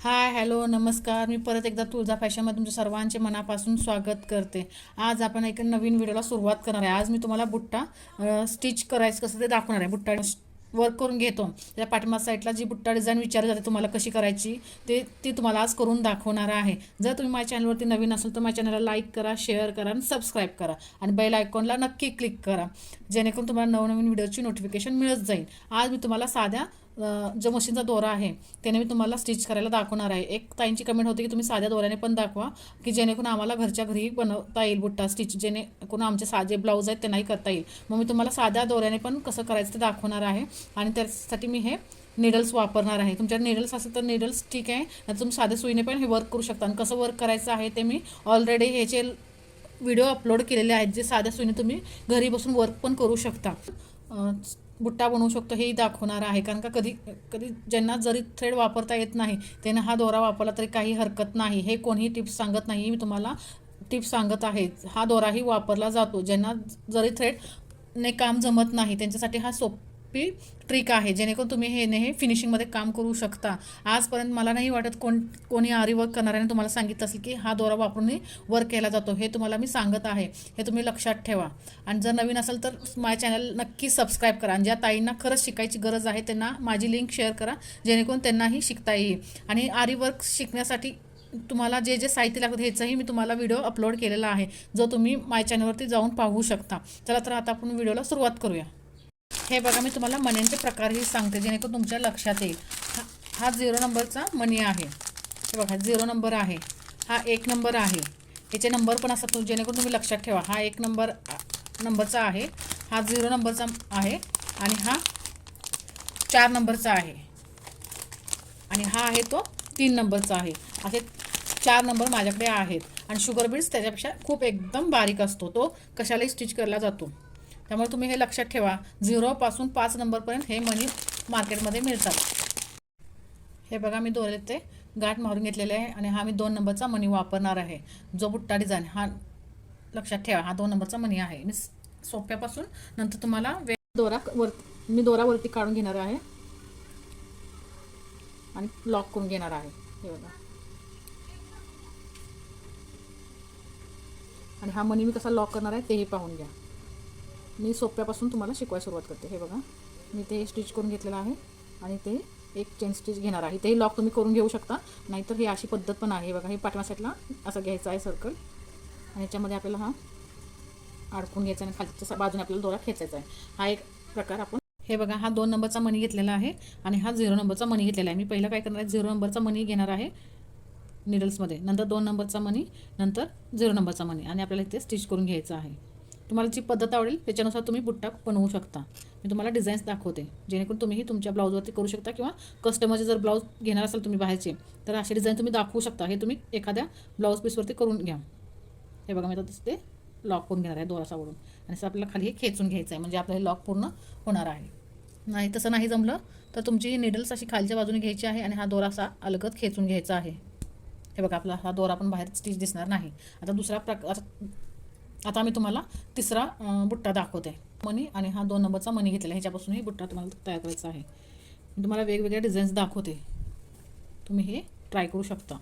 Hi hello नमस्कार. मी परत एकदा तुळजा फॅशनमध्ये तुमच्या सर्वांचे मनापासून स्वागत करते. आज आपण एक नवीन व्हिडिओला सुरुवात करणार आहे. आज मी तुम्हाला बुट्टा स्टिच करायचं कसं ते दाखवणार आहे. बुट्टा वर्क करून घेतो. त्या पाठिंबा साईडला जी बुट्टा डिझाईन विचारली जाते तुम्हाला कशी करायची ते ती तुम्हाला आज करून दाखवणार आहे. जर तुम्ही माझ्या चॅनलवरती नवीन असाल तर माझ्या चॅनलला लाईक करा शेअर करा आणि सबस्क्राईब करा. आणि बेल आयकॉनला नक्की क्लिक करा. जेणेकरून तुम्हाला नवनवीन व्हिडिओची नोटिफिकेशन मिळत जाईल. आज मी तुम्हाला साध्या जो मशीनचा दोरा आहे त्याने मी तुम्हाला स्टिच करायला दाखवणार आहे. एक ताईंची कमेंट होती की तुम्ही साध्या दोऱ्याने पण दाखवा की जेणेकरून आम्हाला घरच्या घरी बनवता येईल बुट्टा स्टिच जेणेकरून आमचे साधे ब्लाऊज आहेत त्यांनाही करता येईल. मग मी तुम्हाला साध्या दोऱ्याने पण कसं करायचं ते दाखवणार आहे. आणि त्यासाठी मी हे निडल्स वापरणार आहे. तुमच्या निडल्स असेल तर निडल्स ठीक आहे नाही तुम्ही साध्या सुईने पण हे वर्क करू शकता. आणि कसं वर्क करायचं आहे ते मी ऑलरेडी ह्याचे व्हिडिओ अपलोड केलेले आहेत जे साध्या सुईने तुम्ही घरी बसून वर्क पण करू शकता. बुट्टा बनवू शकतो हेही दाखवणार आहे. कारण का कधी कधी ज्यांना जरी थ्रेड वापरता येत नाही त्यांना हा दोरा वापरला तरी काही हरकत नाही. हे कोणीही टिप्स सांगत नाही मी तुम्हाला टिप्स सांगत आहे. हा दोराही वापरला जातो. ज्यांना जरी थ्रेडने काम जमत नाही त्यांच्यासाठी हा सोप ट्रिक आहे. जेणेकरून तुम्ही हे ने हे फिनिशिंगमध्ये काम करू शकता. आजपर्यंत मला नाही वाटत कोण कोणी आरी वर्क करणाऱ्याने तुम्हाला सांगितलं असेल की हा दोरा वापरून वर्क केला जातो. हे तुम्हाला मी सांगत आहे. हे तुम्ही लक्षात ठेवा. आणि जर नवीन असेल तर माझ्या चॅनल नक्की सबस्क्राईब करा. आणि ज्या ताईंना खरंच शिकायची गरज आहे त्यांना माझी लिंक शेअर करा. जेणेकरून त्यांनाही शिकता येईल. आणि आरी वर्क शिकण्यासाठी तुम्हाला जे जे साहित्य लागतं ह्याचाही मी तुम्हाला व्हिडिओ अपलोड केलेला आहे. जो तुम्ही माय चॅनलवरती जाऊन पाहू शकता. चला तर आता आपण व्हिडिओला सुरुवात करूया. हे बघा मी तुम्हाला मण्यांचे प्रकारही सांगते जेणेकरून तुमच्या लक्षात येईल. हा हा झिरो नंबरचा मणी आहे. हे बघा झिरो नंबर आहे. हा एक नंबर आहे. याचे नंबर पण असतात जेणेकरून तुम्ही लक्षात ठेवा. हा एक नंबर नंबरचा आहे. हा झिरो नंबरचा आहे आणि हा चार नंबरचा आहे. आणि हा आहे तो तीन नंबरचा आहे. असे चार नंबर माझ्याकडे आहेत. आणि शुगर बीड्स त्याच्यापेक्षा खूप एकदम बारीक असतो. तो कशालाही स्टिच केला जातो. त्यामुळे तुम्ही हे लक्षात ठेवा. झिरोपासून पाच नंबरपर्यंत हे मनी मार्केटमध्ये मिळतात. हे बघा मी दोरे ते गाठ मारून घेतलेले आहे आणि हा मी दोन नंबरचा मनी वापरणार आहे. जो बुट्टा डिझाईन हा लक्षात ठेवा हा दोन नंबरचा मनी आहे. मी सोप्यापासून नंतर तुम्हाला वे दोरा वर मी दोरावरती काढून घेणार आहे. आणि लॉक करून घेणार आहे. हे बघा. आणि हा मनी मी कसा लॉक करणार आहे तेही पाहून घ्या. मी सोप्यापासून तुम्हाला शिकवायला सुरुवात करते. हे बघा. मी ते स्टिच करून घेतलेलं आहे आणि ते एक चेन स्टिच घेणार आहे. तेही लॉक तुम्ही करून घेऊ शकता. नाहीतर ही अशी पद्धत पण आहे. हे बघा हे पाठवा साईडला असं घ्यायचं आहे सर्कल आणि याच्यामध्ये आपल्याला हा अडकून घ्यायचा आणि खालच्या बाजूने आपल्याला दोरा खेचायचा आहे. हा एक प्रकार आपण हे बघा हा दोन नंबरचा मनी घेतलेला आहे आणि हा झिरो नंबरचा मनी घेतलेला आहे. मी पहिलं काय करणार आहे? झिरो नंबरचा मनी घेणार आहे निडल्समध्ये नंतर दोन नंबरचा मनी नंतर झिरो नंबरचा मनी आणि आपल्याला इथे स्टिच करून घ्यायचं आहे. तुम्हाला जी पद्धत आवडेल त्याच्यानुसार तुम्ही बुट्टा बनवू शकता. मी तुम्हाला डिझाईन्स दाखवते. जेणेकरून तुम्हीही तुमच्या ब्लाऊजवरती करू शकता किंवा कस्टमरचे जर ब्लाऊज घेणार असाल तुम्ही बाहेरचे तर असे डिझाईन तुम्ही दाखवू शकता. हे तुम्ही एखाद्या ब्लाऊज पीसवरती करून घ्या. हे बघा मी आता ते लॉक करून घेणार आहे दोरासावरून. आणि असं आपल्याला खाली हे खेचून घ्यायचं आहे म्हणजे आपलं हे लॉक पूर्ण होणार आहे. नाही तसं नाही जमलं तर तुमची निडल्स अशी खालच्या बाजूने घ्यायची आहे आणि हा दोरा असा अलगत खेचून घ्यायचा आहे. हे बघा आपला हा दोरा पण बाहेर स्टिच दिसणार नाही. आता दुसरा प्रकार आता मी तुम्हाला तिसरा बुट्टा दाखवते. मनी आणि हा दोन नंबरचा मनी घेतलेला ह्याच्यापासूनही बुट्टा तुम्हाला तयार करायचा आहे. मी तुम्हाला वेगवेगळ्या डिझाईन्स दाखवते. तुम्ही हे ट्राय करू शकता.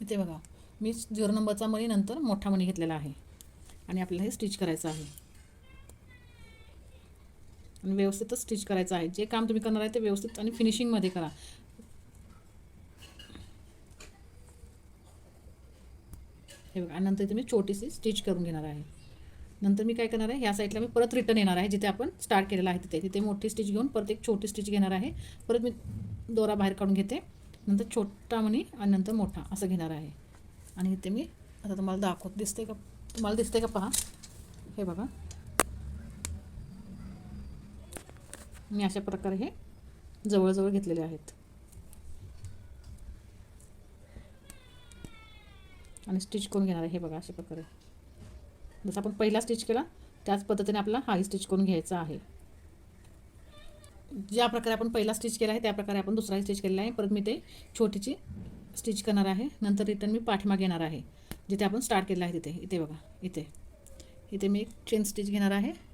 इथे बघा मी झिरो नंबरचा मनी नंतर मोठा मनी घेतलेला आहे. आणि आपल्याला हे स्टिच करायचं आहे. आणि व्यवस्थितच स्टिच करायचं आहे. जे काम तुम्ही करणार आहे ते व्यवस्थित आणि फिनिशिंगमध्ये करा. हे बघा आणि नंतर इथे मी छोटीशी स्टिच करून घेणार आहे. नंतर मी काय करणार आहे ह्या साईडला मी परत रिटर्न येणार आहे जिथे आपण स्टार्ट केलेलं आहे तिथे. तिथे मोठी स्टिच घेऊन परत एक छोटी स्टिच घेणार आहे. परत मी दोरा बाहेर काढून घेते. नंतर छोटा म्हणी आणि नंतर मोठा असं घेणार आहे. आणि इथे मी आता तुम्हाला दाखवत दिसते का तुम्हाला दिसते का पहा. हे बघा. मी अशा प्रकारे हे जवळजवळ घेतलेले आहेत. आणि स्टिच करून घेणार आहे हे बघा अशा प्रकारे. जसं आपण पहिला स्टिच केला त्याच पद्धतीने आपला हाही स्टिच करून घ्यायचा आहे. ज्या प्रकारे आपण पहिला स्टिच केला आहे त्या प्रकारे आपण दुसराही स्टिच केलेला आहे. परत मी ते छोटीची स्टिच करणार आहे. नंतर रिटर्न मी पाठीमागे येणार आहे. जिथे आपण स्टार्ट केलं आहे तिथे. इथे बघा. इथे. इथे मी एक चेन स्टिच घेणार आहे.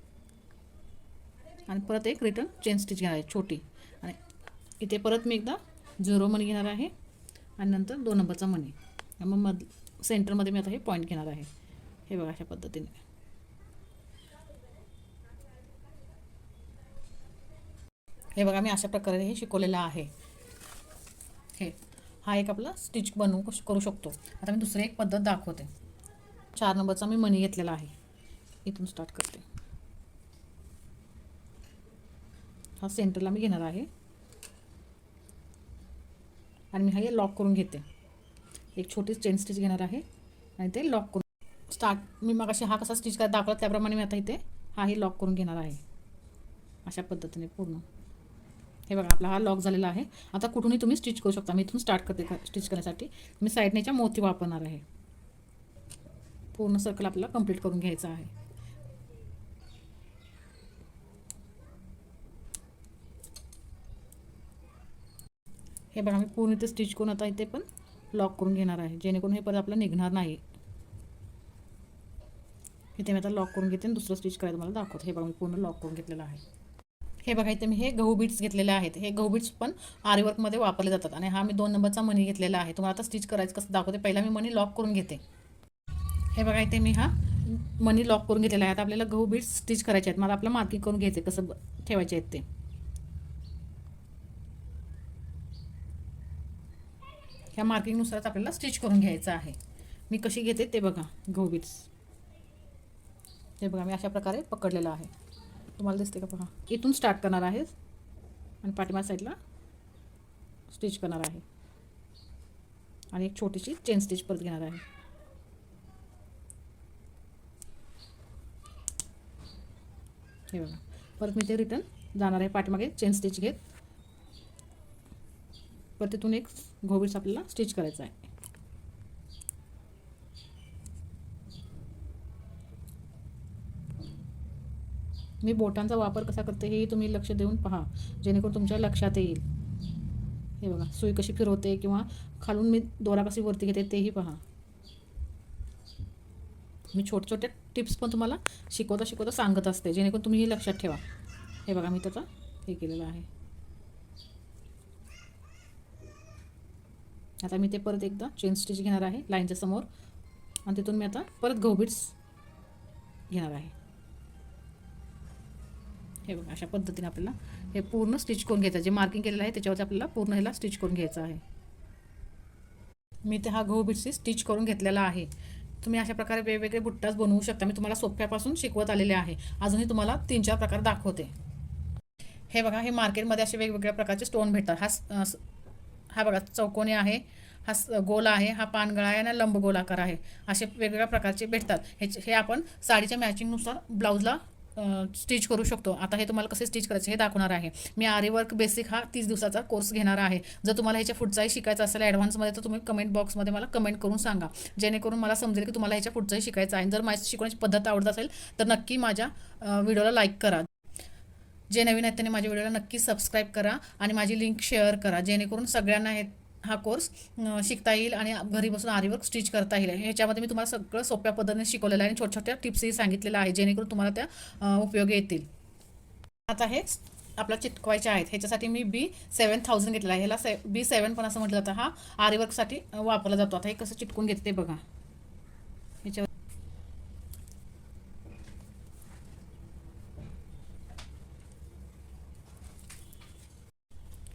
आणि परत एक रिटर्न चेन स्टिच घेणार आहे छोटी. आणि इथे परत मी एकदा झिरो मनी घेणार आहे आणि नंतर दोन नंबरचा मनी मग मध सेंटरमध्ये मी आता हे पॉईंट घेणार आहे. हे बघा अशा पद्धतीने. हे बघा मी अशा प्रकारे हे शिकवलेलं आहे. हे हा एक आपला स्टिच बनवू करू शकतो. आता मी दुसरी एक पद्धत दाखवते. चार नंबरचा मी मनी घेतलेला आहे. इथून स्टार्ट करते. हा सेंटरला मी घेणार आहे. आणि मी हा हे लॉक करून घेते. एक छोटी चेन स्टिच घेणार आहे आणि ते लॉक करून स्टार्ट. मी मग अशी हा कसा स्टिच करायला दाखवला त्याप्रमाणे मी आता इथे हा हे लॉक करून घेणार आहे. अशा पद्धतीने पूर्ण. हे बघा आपला हा लॉक झालेला आहे. आता कुठूनही तुम्ही स्टिच करू शकता. मी इथून स्टार्ट करते स्टिच करण्यासाठी. मी साईडनेच्या मोती वापरणार आहे. पूर्ण सर्कल आपल्याला कंप्लीट करून घ्यायचं आहे. हे बघा मी पूर्ण इथे स्टिच करून आता इथे पण लॉक करून घेणार आहे. जेणेकरून हे परत आपलं निघणार नाही. इथे मी आता लॉक करून घेते आणि दुसरं स्टिच करायला मला दाखवतो. हे बघा मी पूर्ण लॉक करून घेतलेलं आहे. हे बघा इथे मी हे गहू बीट्स घेतलेले आहेत. हे गहू बीट्स पण आरीवर्कमध्ये वापरले जातात. आणि हा मी दोन नंबरचा मनी घेतलेला आहे. तुम्हाला आता स्टिच करायचं कसं दाखवते. पहिला मी मनी लॉक करून घेते. हे बघा इथे मी हा मनी लॉक करून घेतलेला आहे. आता आपल्याला गहू बीट्स स्टिच करायचे आहेत. मला आपलं मार्किंग करून घ्यायचे कसं ठेवायचे आहेत ते. ह्या मार्किंगनुसारच आपल्याला स्टिच करून घ्यायचं आहे. मी कशी घेते ते बघा गहू बीट्स बघा मी अशा प्रकारे पकडलेलं आहे. तुम्हाला दिसते का बघा? इथून स्टार्ट करणार आहे. आणि पाठीमा साईडला स्टिच करणार आहे. आणि एक छोटीशी चेन स्टिच परत घेणार आहे. हे बघा. परत मी ते रिटर्न जाणार आहे. पाठीमागे चेन स्टिच घेत. तर तिथून एक घोबीस आपल्याला स्टिच करायचा आहे. मी बोटांचा वापर कसा करते हे तुम्ही लक्ष देऊन पहा जेणेकरून तुमच्या लक्षात येईल. हे बघा सुई कशी फिरवते किंवा खालून मी दोरा कशी वरती घेते तेही पहा. मी छोटे छोटे टिप्स पण तुम्हाला शिकवता शिकवता सांगत असते जेणेकरून तुम्ही हे लक्षात ठेवा. हे बघा मी त्याचा हे केलेलं आहे. आता मी ते परत एकदा चेन स्टिच घेणार आहे लाईनच्या समोर. आणि तिथून मी आता परत गहूबीट्स घेणार आहे. हे बघा अशा पद्धतीने आपल्याला हे पूर्ण स्टिच करून घ्यायचं जे मार्किंग केलेलं आहे त्याच्यावरती आपल्याला पूर्ण ह्याला स्टिच करून घ्यायचं आहे. मी ते हा गहू बीटची स्टिच करून घेतलेला आहे. तुम्ही अशा प्रकारे वेगवेगळे बुट्टाच बनवू शकता. मी तुम्हाला सोप्यापासून शिकवत आलेले आहे. अजूनही तुम्हाला तीन चार प्रकार दाखवते. हे बघा हे मार्केटमध्ये असे वेगवेगळ्या प्रकारचे स्टोन भेटतात. हा हा बघा चौकोनी आहे हा स- गोल आहे हा पानगळा आहे आणि लंब गोलाकार आहे. असे वेगवेगळ्या प्रकारचे भेटतात. हे हे आपण साडीच्या मॅचिंगनुसार ब्लाऊजला स्टिच करू शकतो. आता हे तुम्हाला कसे स्टिच करायचे हे दाखवणार आहे. मी आरी वर्क बेसिक हा तीस दिवसाचा कोर्स घेणार आहे. जर तुम्हाला ह्याच्या पुढचाही शिकायचा असेल ॲडव्हान्समध्ये तर तुम्ही कमेंट बॉक्समध्ये मला कमेंट करून सांगा. जेणेकरून मला समजेल की तुम्हाला ह्याच्या पुढचंही शिकायचं आहे. जर माझी शिकवण्याची पद्धत आवडत असेल तर नक्की माझ्या व्हिडिओला लाईक करा. जे नवीन आहेत त्यांनी माझ्या व्हिडिओला नक्की सबस्क्राईब करा आणि माझी लिंक शेअर करा. जेणेकरून सगळ्यांना हे हा कोर्स शिकता येईल आणि घरी बसून आरीवर्क स्टिच करता येईल. ह्याच्यामध्ये मी तुम्हाला सगळं सोप्या पद्धतीने शिकवलेलं आहे आणि छोट्या छोट्या टिप्सही सांगितलेल्या आहे जेणेकरून तुम्हाला त्या उपयोगी येतील. आता हे आपला चिटकवायचे आहेत. ह्याच्यासाठी मी बी सेवन थाउजंड घेतलेला आहे. ह्याला से बी सेवन पण असं म्हटलं जातं. हा आरीवर्कसाठी वापरला जातो. आता हे कसं चिटकून घेते ते बघा.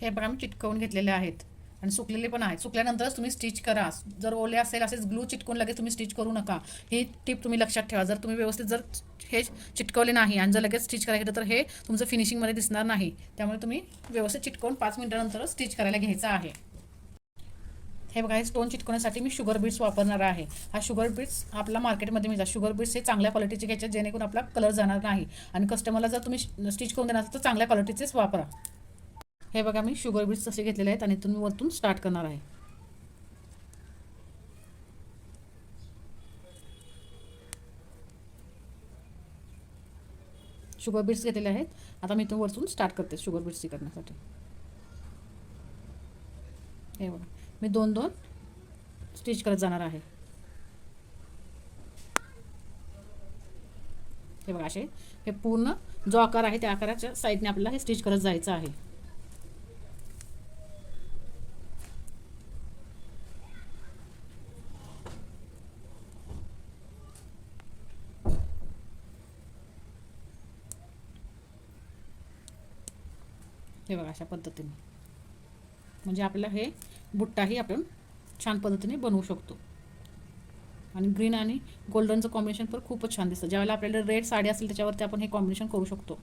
हे बघा मी चिटकवून घेतलेले आहेत. आणि सुकलेले पण आहेत. सुकल्यानंतरच तुम्ही स्टिच करा. जर ओले असेल असेच ग्लू चिटकून लगेच तुम्ही स्टिच करू नका. ही टिप तुम्ही लक्षात ठेवा. जर तुम्ही व्यवस्थित जर हे चिटकवले नाही आणि जर लगेच स्टिच करायला घेतलं तर हे तुमचं फिनिशिंगमध्ये दिसणार नाही. त्यामुळे तुम्ही व्यवस्थित चिटकवून पाच मिनिटानंतरच स्टिच करायला घ्यायचं आहे. हे बघा हे स्टोन चिटकवण्यासाठी मी शुगर बीट्स वापरणार आहे. हा शुगर बीट्स आपला मार्केटमध्ये मिळतात. शुगर बीट्स हे चांगल्या क्वालिटीचे घ्यायचे जेणेकरून आपला कलर जाणार नाही. आणि कस्टमरला जर तुम्ही स्टिच करून देणार तर चांगल्या क्वालिटीचेच वापरा. हे बघा मी शुगर बीट्स तसे घेतलेले आहेत आणि तुम्ही वरतून स्टार्ट करणार आहे. शुगर बीट्स घेतलेले आहेत. आता मी तो वरतून स्टार्ट करते शुगर बीट्स करण्यासाठी. हे बघा मी दोन दोन स्टिच करत जाणार आहे. हे बघा असे हे पूर्ण जो आकार आहे त्या आकाराच्या साईडने आपल्याला हे स्टिच करत जायचं आहे. हे बघा अशा पद्धतीने. म्हणजे आपल्याला हे बुट्टाही आपण छान पद्धतीने बनवू शकतो. आणि ग्रीन आणि गोल्डनचं कॉम्बिनेशन पण खूपच छान दिसतं. ज्यावेळेला आपल्याला रेड साडी असेल त्याच्यावरती आपण हे कॉम्बिनेशन करू शकतो.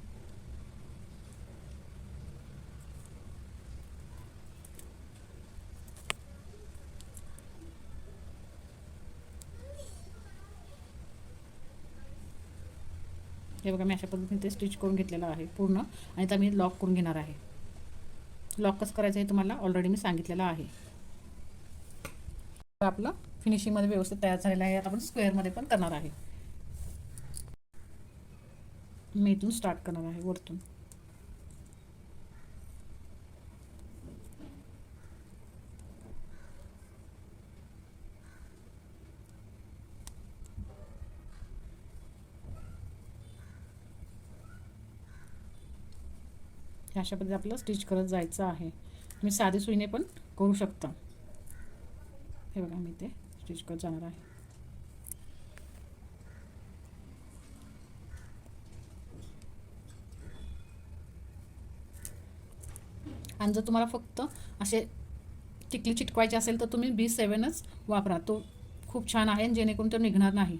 हे बघा मी अशा पद्धतीने ते स्टिच करून घेतलेलं आहे पूर्ण. आणि आता मी लॉक करून घेणार आहे. लॉक कसं करायचं हे तुम्हाला ऑलरेडी मी सांगितलेलं आहे. आपलं फिनिशिंगमध्ये व्यवस्थित तयार झालेलं आहे. आपण स्क्वेअरमध्ये पण करणार आहे. मी इथून स्टार्ट करणार आहे वरतून. अशा पद्धतीने आपल्याला स्टिच करत जायचं आहे. तुम्ही साधी सुईने पण करू शकता. हे बघा मी ते स्टिच करत जाणार आहे. आणि जर तुम्हाला फक्त असे टिकली चिटकवायची असेल तर तुम्ही बी सेवनच वापरा. तो खूप छान आहे जेणेकरून तो निघणार नाही.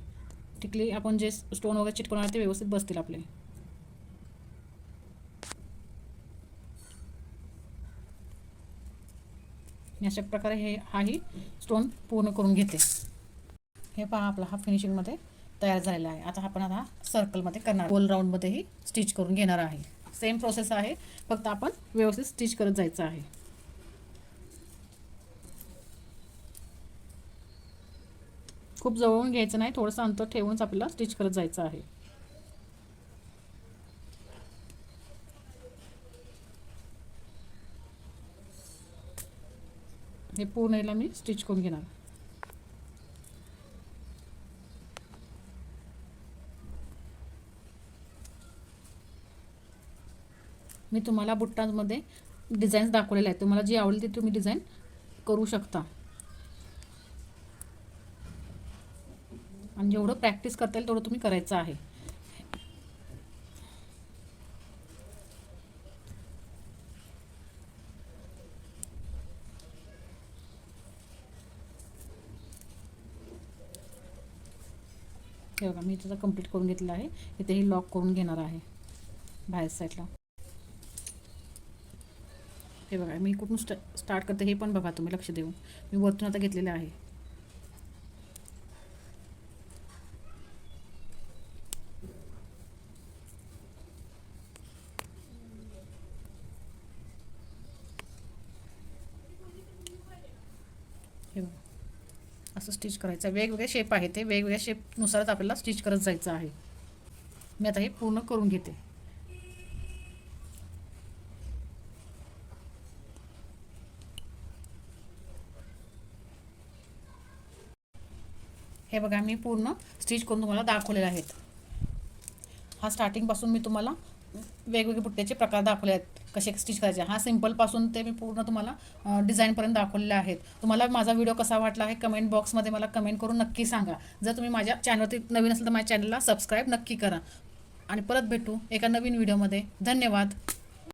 टिकली आपण जे स्टोन वगैरे चिटकवणार ते व्यवस्थित बसतील आपले. अशा प्रकारे हे हाही स्टोन पूर्ण करून घेते. हे पहा आपला हा फिनिशिंगमध्ये तयार झालेला आहे. आता आपण आता सर्कलमध्ये करणार. गोल राऊंडमध्येही स्टिच करून घेणार आहे. सेम प्रोसेस आहे. फक्त आपण व्यवस्थित स्टिच करत जायचं आहे. खूप जवळून घ्यायचं नाही. थोडंसं अंतर ठेवूनच आपल्याला स्टिच करत जायचं आहे. हे पूर्ण याला मी स्टिच करून घेणार. मी तुम्हाला बुट्टांमध्ये डिझाईन्स दाखवलेले आहेत. तुम्हाला जी आवडेल ती तुम्ही डिझाईन करू शकता. आणि जेवढं प्रॅक्टिस करता येईल तेवढं तुम्ही करायचं आहे. हे बघा मी त्याचा कंप्लीट करून घेतलं आहे. इथेही लॉक करून घेणार आहे. बाहेर साईडला हे बघा मी कुठून स्टा स्टार्ट करते हे पण बघा तुम्ही लक्ष देऊन. मी वरतून आता घेतलेलं आहे हे बघा असं स्टिच करायचं. वेगवेगळे शेप आहे ते. वेगवेगळ्या शेपनुसारच आपल्याला स्टिच करत जायचं आहे. मी आता हे पूर्ण करून घेते. हे बघा मी पूर्ण स्टिच करून तुम्हाला दाखवलेले आहेत. हा स्टार्टिंगपासून मी तुम्हाला वेगवेगळे बुट्ट्याचे प्रकार दाखवले आहेत. कसे स्टिच करायचे? हा सिम्पलपासून ते मी पूर्ण तुम्हाला डिझाईनपर्यंत दाखवलेले आहेत. तुम्हाला माझा व्हिडिओ कसा वाटला आहे कमेंट बॉक्समध्ये मला कमेंट करून नक्की सांगा. जर तुम्ही माझ्या चॅनलवरती नवीन असेल तर माझ्या चॅनलला सबस्क्राईब नक्की करा. आणि परत भेटू एका नवीन व्हिडिओमध्ये धन्यवाद.